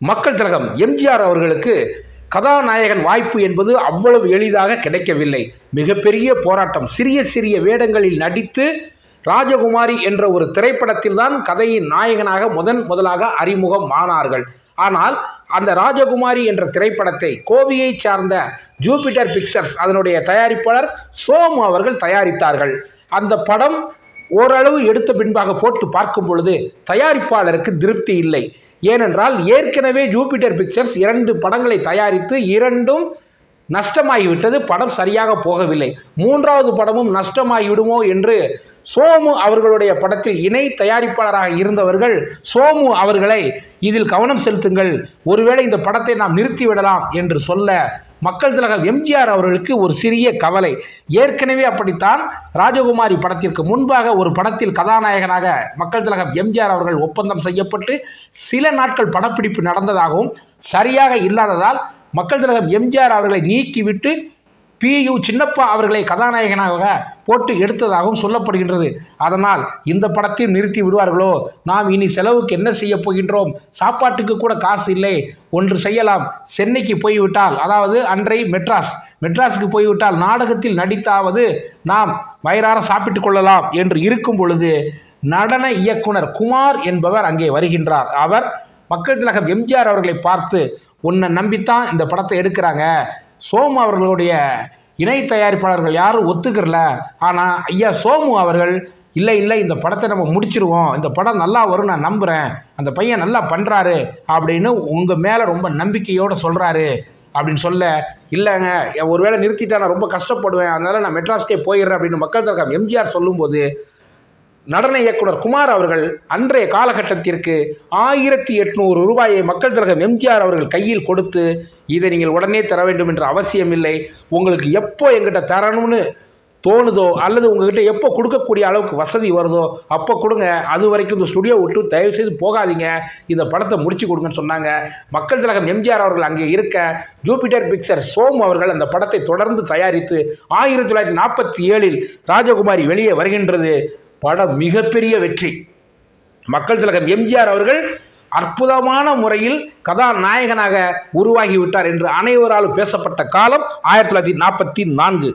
மக்கள் திலகம் எம்ஜிஆர் அவர்களுக்கு கதாநாயகன் வாய்ப்பு என்பது அவ்வளவு எளிதாக கிடைக்கவில்லை. மிகப்பெரிய போராட்டம். சிறிய சிறிய வேடங்களில் நடித்து ராஜகுமாரி என்ற ஒரு திரைப்படத்தில் தான் கதையின் நாயகனாக முதன் முதலாக அறிமுகம் ஆனார்கள். ஆனால் அந்த ராஜகுமாரி என்ற திரைப்படத்தை கோவையை சார்ந்த ஜூபிட்டர் பிக்சர்ஸ் அதனுடைய தயாரிப்பாளர் சோமு அவர்கள் தயாரித்தார்கள். அந்த படம் ஓரளவு எடுத்த பின்பாக போட்டு பார்க்கும் பொழுது தயாரிப்பாளருக்கு திருப்தி இல்லை. ஏனென்றால் ஏற்கனவே ஜூபிட்டர் பிக்சர்ஸ் இரண்டு படங்களை தயாரித்து இரண்டும் நஷ்டமாகிவிட்டது படம் சரியாக போகவில்லை. மூன்றாவது படமும் நஷ்டமாகிவிடுமோ என்று சோமு அவர்களுடைய படத்தில் இணை தயாரிப்பாளராக இருந்தவர்கள் சோமு அவர்களை இதில் கவனம் செலுத்துங்கள். ஒருவேளை இந்த படத்தை நாம் நிறுத்திவிடலாம் என்று சொல்ல மக்கள் திலகம் எம்ஜிஆர் அவர்களுக்கு ஒரு சிறிய கவலை. ஏற்கனவே அப்படித்தான் ராஜகுமாரி படத்திற்கு முன்பாக ஒரு படத்தில் கதாநாயகனாக மக்கள் திலகம் எம்ஜிஆர் அவர்கள் ஒப்பந்தம் செய்யப்பட்டு சில நாட்கள் படப்பிடிப்பு நடந்ததாகவும் சரியாக இல்லாததால் மக்கள் திலகம் எம்ஜிஆர் அவர்களை நீக்கிவிட்டு பி யு சின்னப்பா அவர்களை கதாநாயகனாக போட்டு எடுத்ததாகவும் சொல்லப்படுகின்றது. அதனால் இந்த படத்தையும் நிறுத்தி விடுவார்களோ? நாம் இனி செலவுக்கு என்ன செய்ய போகின்றோம்? சாப்பாட்டுக்கு கூட காசு இல்லை. ஒன்று செய்யலாம். சென்னைக்கு போய்விட்டால் அதாவது அன்றை மெட்ராஸ் மெட்ராஸுக்கு போய்விட்டால் நாடகத்தில் நடித்தாவது நாம் வயிறார சாப்பிட்டு கொள்ளலாம் என்று இருக்கும் பொழுது நடன இயக்குனர் குமார் என்பவர் அங்கே வருகின்றார். அவர் மக்கள் திலகம் எம்ஜிஆர் அவர்களை பார்த்து உன்னை நம்பித்தான் இந்த படத்தை எடுக்கிறாங்க. சோமு அவர்களுடைய இணை தயாரிப்பாளர்கள் யாரும் ஒத்துக்கிறல. ஆனால் ஐயா சோமு அவர்கள் இல்லை இல்லை இந்த படத்தை நம்ம முடிச்சிருவோம். இந்த படம் நல்லா வரும் நான் நம்புகிறேன் அந்த பையன் நல்லா பண்ணுறாரு அப்படின்னு உங்கள் மேலே ரொம்ப நம்பிக்கையோடு சொல்கிறாரு அப்படின்னு சொல்ல இல்லைங்க ஒருவேளை நிறுத்திட்டா நான் ரொம்ப கஷ்டப்படுவேன். அதனால் நான் மெட்ராஸ்க்கே போயிடுறேன் அப்படின்னு மக்கள் தரக்கம் எம்ஜிஆர் சொல்லும்போது நடன இயக்குனர் குமார் அவர்கள் அன்றைய காலகட்டத்திற்கு ஆயிரத்தி எட்நூறு ரூபாயை மக்கள் திலகம் எம்ஜிஆர் அவர்கள் கையில் கொடுத்து இதை நீங்கள் உடனே தர வேண்டும் என்ற அவசியம் இல்லை உங்களுக்கு எப்போ எங்கிட்ட தரணும்னு தோணுதோ அல்லது உங்ககிட்ட எப்போ கொடுக்கக்கூடிய அளவுக்கு வசதி வருதோ அப்போ கொடுங்க. அது வரைக்கும் இந்த ஸ்டுடியோ விட்டு தயவு செய்து போகாதீங்க. இந்த படத்தை முடிச்சு கொடுங்கன்னு சொன்னாங்க. மக்கள் திலகம் எம்ஜிஆர் அவர்கள் அங்கே இருக்க ஜூபிட்டர் பிக்சர் சோமு அவர்கள் அந்த படத்தை தொடர்ந்து தயாரித்து ஆயிரத்தி தொள்ளாயிரத்தி நாற்பத்தி ஏழில் ராஜகுமாரி வெளியே வருகின்றது. படம் மிகப்பெரிய வெற்றி. மக்கள் திலகம் எம்ஜிஆர் அவர்கள் அற்புதமான முறையில் கதாநாயகனாக உருவாகிவிட்டார் என்று அனைவராலும் பேசப்பட்ட காலம் ஆயிரத்தி தொள்ளாயிரத்தி நாற்பத்தி நான்கு.